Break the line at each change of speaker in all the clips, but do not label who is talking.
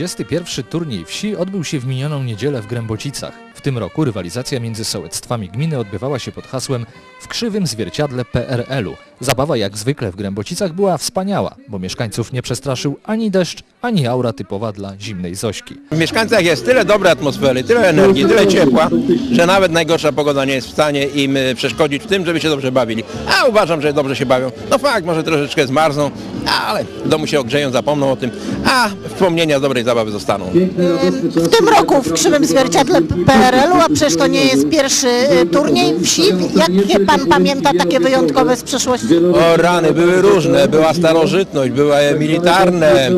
21. turniej wsi odbył się w minioną niedzielę w Grębocicach. W tym roku rywalizacja między sołectwami gminy odbywała się pod hasłem w krzywym zwierciadle PRL-u. Zabawa jak zwykle w Grębocicach była wspaniała, bo mieszkańców nie przestraszył ani deszcz, ani aura typowa dla zimnej Zośki.
W mieszkańcach jest tyle dobrej atmosfery, tyle energii, tyle ciepła, że nawet najgorsza pogoda nie jest w stanie im e, przeszkodzić w tym, żeby się dobrze bawili. A uważam, że dobrze się bawią. No fakt, może troszeczkę zmarzną, ale w domu się ogrzeją, zapomną o tym, a wspomnienia z dobrej zabawy zostaną.
W tym roku w krzywym zwierciadle PRL-u, a przecież to nie jest pierwszy y, turniej wsi. Jakie pan pamięta takie wyjątkowe z przeszłości?
O rany, były różne, była starożytność, były e, militarne,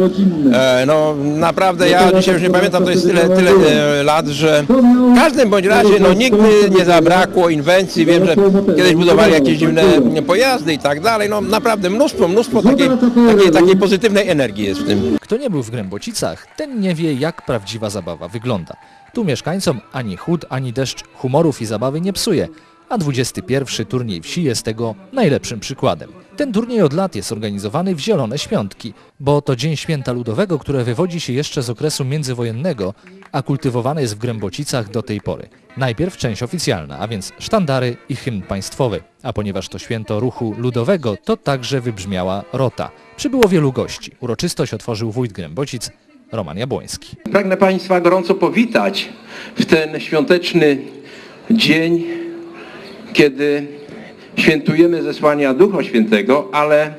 e, no naprawdę ja dzisiaj już nie pamiętam, to jest tyle, tyle e, lat, że w każdym bądź razie no nigdy nie zabrakło inwencji, wiem, że kiedyś budowali jakieś dziwne pojazdy i tak dalej, no naprawdę mnóstwo, mnóstwo takiej, takiej, takiej pozytywnej energii jest w tym.
Kto nie był w Grębocicach, ten nie wie jak prawdziwa zabawa wygląda. Tu mieszkańcom ani chłód, ani deszcz humorów i zabawy nie psuje, a 21. turniej wsi jest tego najlepszym przykładem. Ten turniej od lat jest organizowany w Zielone Świątki, bo to Dzień Święta Ludowego, które wywodzi się jeszcze z okresu międzywojennego, a kultywowane jest w Grębocicach do tej pory. Najpierw część oficjalna, a więc sztandary i hymn państwowy, a ponieważ to święto ruchu ludowego, to także wybrzmiała rota. Przybyło wielu gości. Uroczystość otworzył wójt Grębocic Roman Jabłoński.
Pragnę Państwa gorąco powitać w ten świąteczny dzień, kiedy świętujemy zesłania Ducha Świętego, ale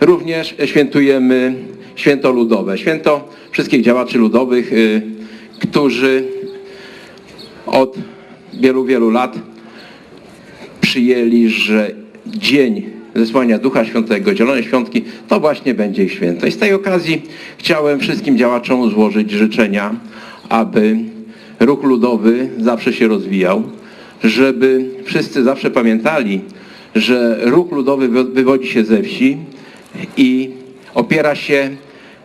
również świętujemy święto ludowe, święto wszystkich działaczy ludowych, y, którzy od wielu, wielu lat przyjęli, że dzień zesłania Ducha Świętego, Zielone Świątki, to właśnie będzie ich święto. I z tej okazji chciałem wszystkim działaczom złożyć życzenia, aby ruch ludowy zawsze się rozwijał, żeby wszyscy zawsze pamiętali, że ruch ludowy wy- wywodzi się ze wsi i opiera się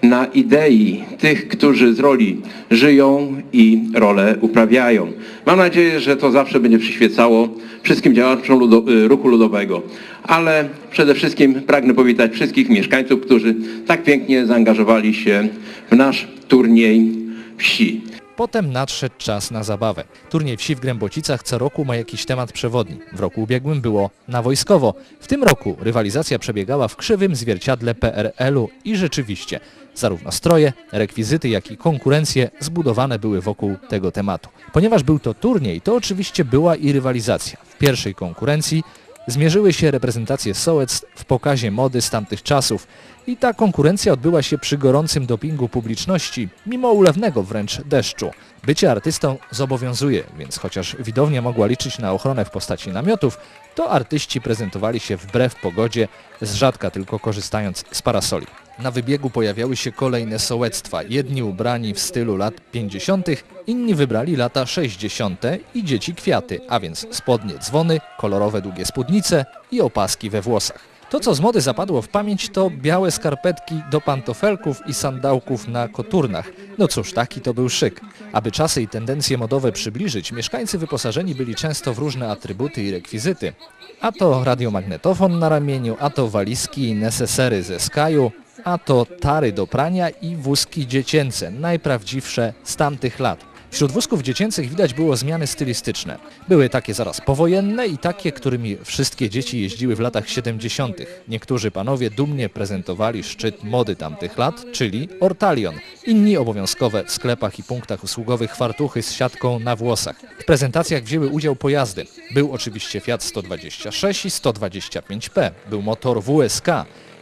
na idei tych, którzy z roli żyją i rolę uprawiają. Mam nadzieję, że to zawsze będzie przyświecało wszystkim działaczom ludo, y, ruchu ludowego. Ale przede wszystkim pragnę powitać wszystkich mieszkańców, którzy tak pięknie zaangażowali się w nasz turniej wsi.
Potem nadszedł czas na zabawę. Turniej wsi w Grębocicach co roku ma jakiś temat przewodni. W roku ubiegłym było na wojskowo. W tym roku rywalizacja przebiegała w krzywym zwierciadle PRL-u i rzeczywiście zarówno stroje, rekwizyty, jak i konkurencje zbudowane były wokół tego tematu. Ponieważ był to turniej, to oczywiście była i rywalizacja. W pierwszej konkurencji zmierzyły się reprezentacje sołectw w pokazie mody z tamtych czasów i ta konkurencja odbyła się przy gorącym dopingu publiczności, mimo ulewnego wręcz deszczu. Bycie artystą zobowiązuje, więc chociaż widownia mogła liczyć na ochronę w postaci namiotów, to artyści prezentowali się wbrew pogodzie, z rzadka tylko korzystając z parasoli. Na wybiegu pojawiały się kolejne sołectwa, jedni ubrani w stylu lat 50., inni wybrali lata 60. i dzieci kwiaty, a więc spodnie dzwony, kolorowe długie spódnice i opaski we włosach. To, co z mody zapadło w pamięć, to białe skarpetki do pantofelków i sandałków na koturnach. No cóż, taki to był szyk. Aby czasy i tendencje modowe przybliżyć, mieszkańcy wyposażeni byli często w różne atrybuty i rekwizyty. A to radiomagnetofon na ramieniu, a to walizki i nesesery ze skaju, a to tary do prania i wózki dziecięce, najprawdziwsze z tamtych lat. Wśród wózków dziecięcych widać było zmiany stylistyczne. Były takie zaraz powojenne i takie, którymi wszystkie dzieci jeździły w latach 70. Niektórzy panowie dumnie prezentowali szczyt mody tamtych lat, czyli ortalion. Inni obowiązkowe w sklepach i punktach usługowych fartuchy z siatką na włosach. W prezentacjach wzięły udział pojazdy. Był oczywiście Fiat 126 i 125P. Był motor WSK.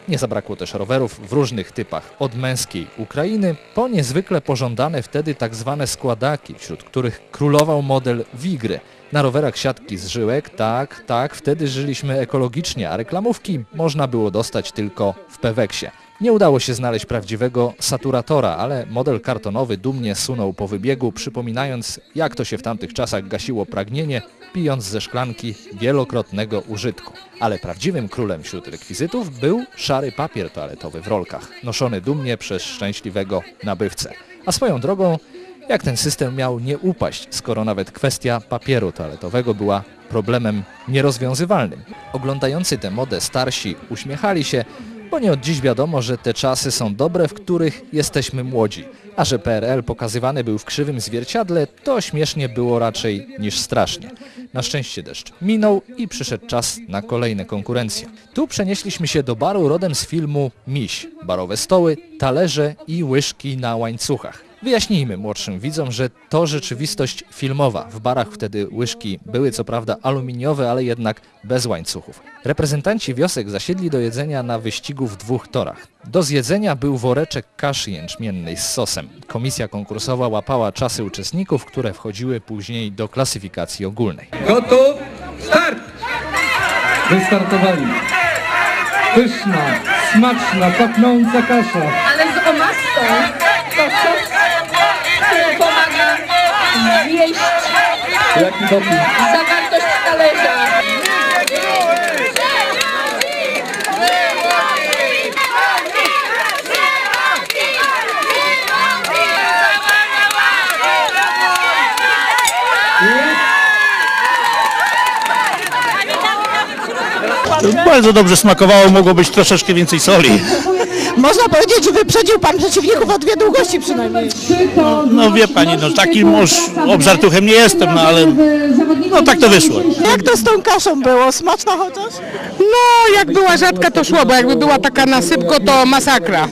Nie zabrakło też rowerów w różnych typach, od męskiej Ukrainy po niezwykle pożądane wtedy tak zwane składaki, wśród których królował model Wigry. Na rowerach siatki z żyłek, tak, tak, wtedy żyliśmy ekologicznie, a reklamówki można było dostać tylko w Peweksie. Nie udało się znaleźć prawdziwego saturatora, ale model kartonowy dumnie sunął po wybiegu, przypominając jak to się w tamtych czasach gasiło pragnienie, pijąc ze szklanki wielokrotnego użytku. Ale prawdziwym królem wśród rekwizytów był szary papier toaletowy w rolkach, noszony dumnie przez szczęśliwego nabywcę. A swoją drogą, jak ten system miał nie upaść, skoro nawet kwestia papieru toaletowego była problemem nierozwiązywalnym. Oglądający tę modę starsi uśmiechali się, bo nie od dziś wiadomo, że te czasy są dobre, w których jesteśmy młodzi. A że PRL pokazywany był w krzywym zwierciadle, to śmiesznie było raczej niż strasznie. Na szczęście deszcz minął i przyszedł czas na kolejne konkurencje. Tu przenieśliśmy się do baru rodem z filmu Miś. Barowe stoły, talerze i łyżki na łańcuchach. Wyjaśnijmy młodszym widzom, że to rzeczywistość filmowa. W barach wtedy łyżki były co prawda aluminiowe, ale jednak bez łańcuchów. Reprezentanci wiosek zasiedli do jedzenia na wyścigu w dwóch torach. Do zjedzenia był woreczek kaszy jęczmiennej z sosem. Komisja konkursowa łapała czasy uczestników, które wchodziły później do klasyfikacji ogólnej.
Gotów? Start!
Wystartowali. Pyszna, smaczna, pachnąca kasza.
ale z omastą. Zjeść zawartość talerza.
Bardzo dobrze smakowało, mogło być troszeczkę więcej soli.
Można powiedzieć, że wyprzedził pan przeciwników o dwie długości przynajmniej.
No wie pani, no takim już obżartuchem nie jestem, no ale no tak to wyszło.
Jak to z tą kaszą było? Smaczna chociaż?
No, jak była rzadka to szło, bo jakby była taka na sypko to masakra.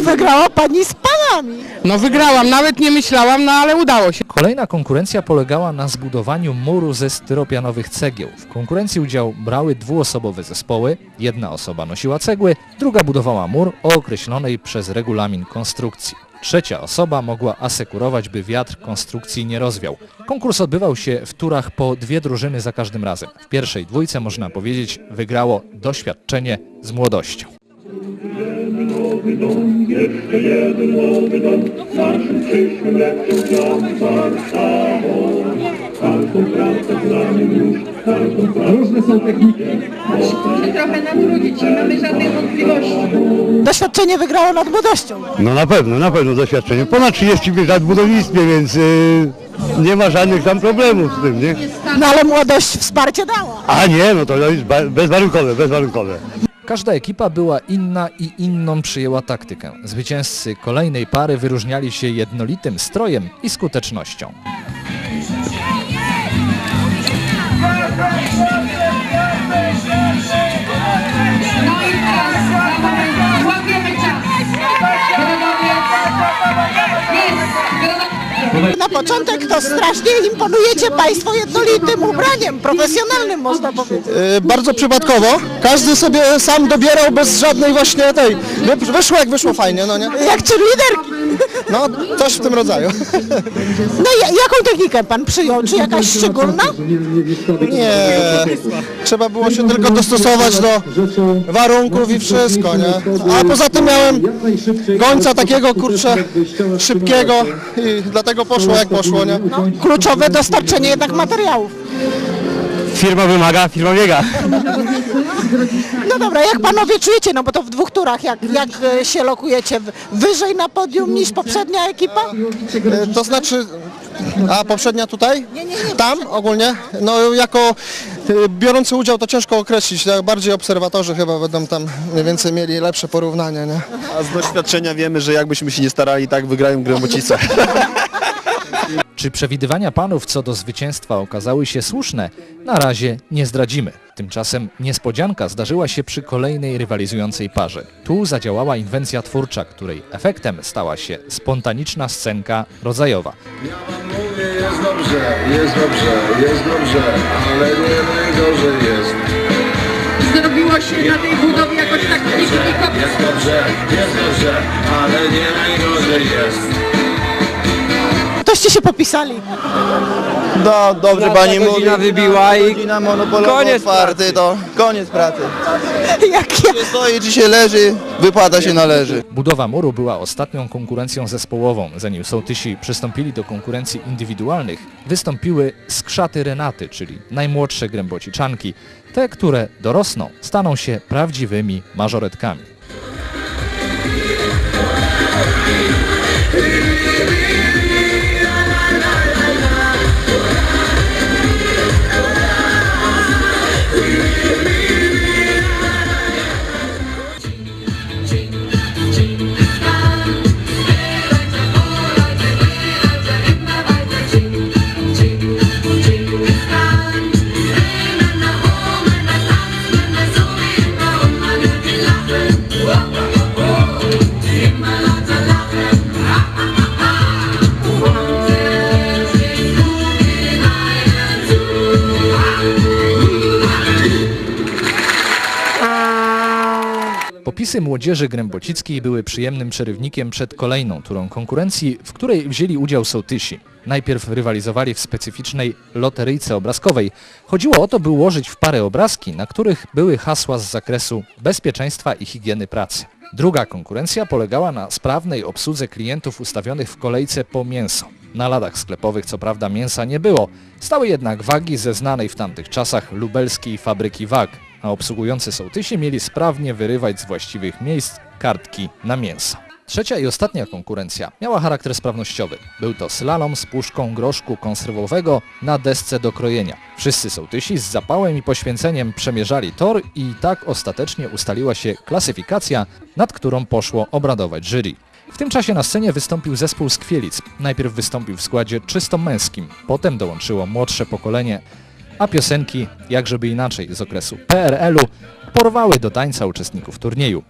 I wygrała pani z panami.
No wygrałam, nawet nie myślałam, no ale udało się.
Kolejna konkurencja polegała na zbudowaniu muru ze styropianowych cegieł. W konkurencji udział brały dwuosobowe zespoły. Jedna osoba nosiła cegły, druga budowała mur o określonej przez regulamin konstrukcji. Trzecia osoba mogła asekurować, by wiatr konstrukcji nie rozwiał. Konkurs odbywał się w turach po dwie drużyny za każdym razem. W pierwszej dwójce, można powiedzieć, wygrało doświadczenie z młodością.
Różne są techniki.
Musimy trochę natrudzić, nie mamy żadnych wątpliwości.
Doświadczenie wygrało nad młodością.
No na pewno, na pewno doświadczenie. Ponad 35 lat w budownictwie, więc y, nie ma żadnych tam problemów z tym, nie?
No ale młodość wsparcie dała.
A nie, no to jest ba- bezwarunkowe, bezwarunkowe.
Każda ekipa była inna i inną przyjęła taktykę. Zwycięzcy kolejnej pary wyróżniali się jednolitym strojem i skutecznością.
Na początek to strasznie imponujecie Państwo jednolitym ubraniem, profesjonalnym można powiedzieć.
Y, bardzo przypadkowo. Każdy sobie sam dobierał bez żadnej właśnie tej. Wy- Wyszło jak wyszło fajnie, no nie?
Jak czy liderki.
No, coś w tym rodzaju.
No i jaką technikę Pan przyjął? Czy jakaś szczególna?
Nie. Trzeba było się tylko dostosować do warunków i wszystko, nie? A poza tym miałem gońca takiego, kurczę, szybkiego i dlatego poszło jak poszło, nie?
Kluczowe dostarczenie jednak materiałów.
Firma wymaga, firma biega.
No dobra, jak Panowie czujecie, no bo to w dwóch turach, jak, jak e, się lokujecie? Wyżej na podium niż poprzednia ekipa?
To znaczy, a poprzednia tutaj?
Nie, nie, nie.
Tam ogólnie? No jako y, biorący udział to ciężko określić, tak bardziej obserwatorzy chyba będą tam mniej więcej mieli lepsze porównanie, nie?
A z doświadczenia wiemy, że jakbyśmy się nie starali, tak wygrają Grębocice.
Czy przewidywania panów co do zwycięstwa okazały się słuszne? Na razie nie zdradzimy. Tymczasem niespodzianka zdarzyła się przy kolejnej rywalizującej parze. Tu zadziałała inwencja twórcza, której efektem stała się spontaniczna scenka rodzajowa.
Mówię, jest dobrze, jest dobrze, jest dobrze, ale nie najgorzej jest.
Zrobiło się na tej budowie jakoś tak
Jest dobrze, jest dobrze, ale nie najgorzej jest.
Toście się popisali.
No, dobrze pani mówi.
godzina wybiła i
Godzina monopolowa
koniec
otwarty, to koniec pracy.
Jak ja...
Czy stoi, czy się leży, wypada się należy.
Budowa muru była ostatnią konkurencją zespołową. Zanim sołtysi przystąpili do konkurencji indywidualnych, wystąpiły skrzaty Renaty, czyli najmłodsze grębociczanki. Te, które dorosną, staną się prawdziwymi mażoretkami. Kulisy młodzieży grębocickiej były przyjemnym przerywnikiem przed kolejną turą konkurencji, w której wzięli udział sołtysi. Najpierw rywalizowali w specyficznej loteryjce obrazkowej. Chodziło o to, by ułożyć w parę obrazki, na których były hasła z zakresu bezpieczeństwa i higieny pracy. Druga konkurencja polegała na sprawnej obsłudze klientów ustawionych w kolejce po mięso. Na ladach sklepowych co prawda mięsa nie było, stały jednak wagi ze znanej w tamtych czasach lubelskiej fabryki wag, a obsługujący sołtysi mieli sprawnie wyrywać z właściwych miejsc kartki na mięso. Trzecia i ostatnia konkurencja miała charakter sprawnościowy. Był to slalom z puszką groszku konserwowego na desce do krojenia. Wszyscy sołtysi z zapałem i poświęceniem przemierzali tor i tak ostatecznie ustaliła się klasyfikacja, nad którą poszło obradować jury. W tym czasie na scenie wystąpił zespół z Kwielic. Najpierw wystąpił w składzie czysto męskim, potem dołączyło młodsze pokolenie, a piosenki, jak żeby inaczej, z okresu PRL-u porwały do tańca uczestników turnieju.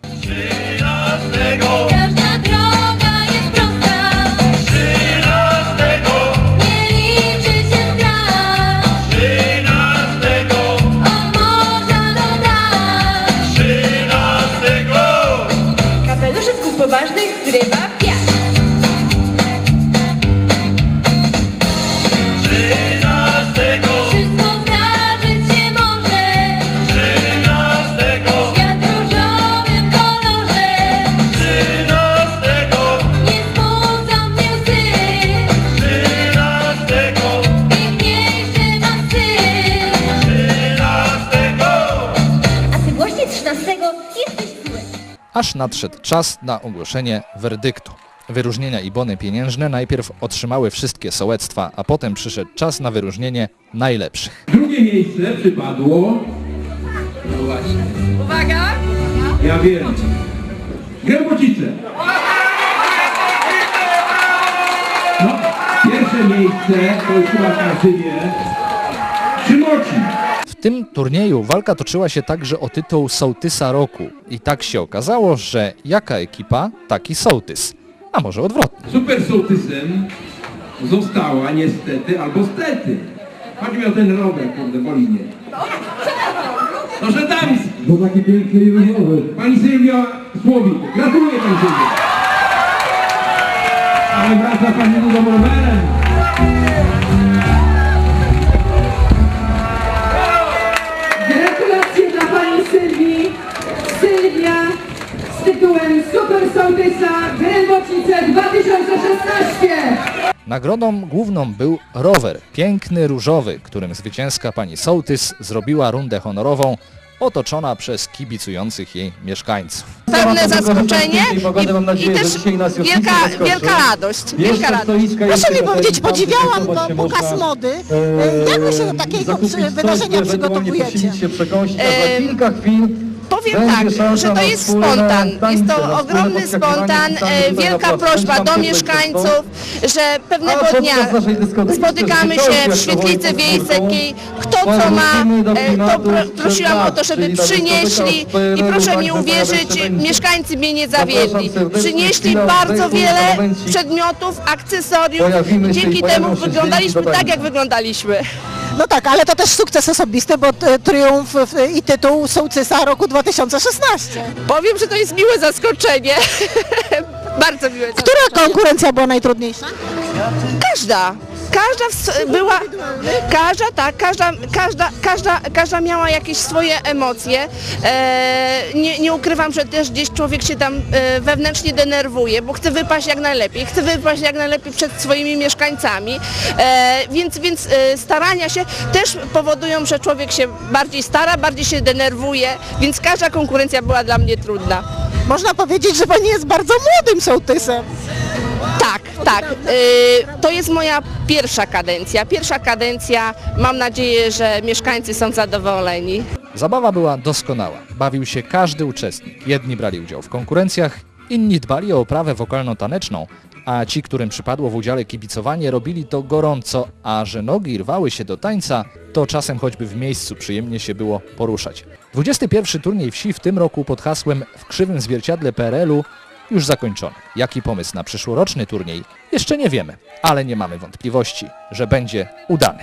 Każda droga
Aż nadszedł czas na ogłoszenie werdyktu. Wyróżnienia i bony pieniężne najpierw otrzymały wszystkie sołectwa, a potem przyszedł czas na wyróżnienie najlepszych.
Drugie miejsce przypadło... No właśnie.
Uwaga!
Ja wiem. Gębocice. No, pierwsze miejsce, to już chyba każdy wie. Szymocin.
W tym turnieju walka toczyła się także o tytuł sołtysa roku i tak się okazało, że jaka ekipa, taki sołtys. A może odwrotnie.
Super sołtysem została niestety albo stety. Chodzi mi o ten rower, kurde, boli mnie. No, że damski.
Bo taki piękny i różowy.
Pani Sylwia Słowik. Gratuluję Pani Sylwia. Ale wraca Pani nowym rowerem.
Tytułem Super Sołtysa Grębocice 2016.
Nagrodą główną był rower, piękny różowy, którym zwycięska pani sołtys zrobiła rundę honorową, otoczona przez kibicujących jej mieszkańców.
Pewne zaskoczenie i, i też wielka, wielka radość. Wielka radość.
Proszę mi powiedzieć, podziwiałam to pokaz mody. E, Jak wy się do takiego wydarzenia przygotowujecie?
E, Powiem tak, że to jest spontan. Jest to ogromny spontan, e, wielka prośba do mieszkańców, że pewnego dnia spotykamy się w świetlicy wiejskiej. Kto co ma, e, to pro, prosiłam o to, żeby przynieśli i proszę mi uwierzyć, mieszkańcy mnie nie zawiedli. Przynieśli bardzo wiele przedmiotów, akcesoriów i dzięki temu wyglądaliśmy tak, jak wyglądaliśmy.
No tak, ale to też sukces osobisty, bo triumf i tytuł sołtysa roku 2016.
Powiem, że to jest miłe zaskoczenie. Bardzo miłe zaskoczenie.
Która konkurencja była najtrudniejsza?
Każda. Każda była, każda tak, każda, każda, każda, każda miała jakieś swoje emocje. E, nie, nie ukrywam, że też gdzieś człowiek się tam e, wewnętrznie denerwuje, bo chce wypaść jak najlepiej, chce wypaść jak najlepiej przed swoimi mieszkańcami, e, więc, więc e, starania się też powodują, że człowiek się bardziej stara, bardziej się denerwuje, więc każda konkurencja była dla mnie trudna.
Można powiedzieć, że pani jest bardzo młodym sołtysem.
Tak, tak. Y, to jest moja pierwsza kadencja. Pierwsza kadencja. Mam nadzieję, że mieszkańcy są zadowoleni.
Zabawa była doskonała. Bawił się każdy uczestnik. Jedni brali udział w konkurencjach, inni dbali o oprawę wokalno-taneczną, a ci, którym przypadło w udziale kibicowanie, robili to gorąco, a że nogi rwały się do tańca, to czasem choćby w miejscu przyjemnie się było poruszać. 21 turniej wsi w tym roku pod hasłem W krzywym zwierciadle PRL-u już zakończony. Jaki pomysł na przyszłoroczny turniej? Jeszcze nie wiemy, ale nie mamy wątpliwości, że będzie udany.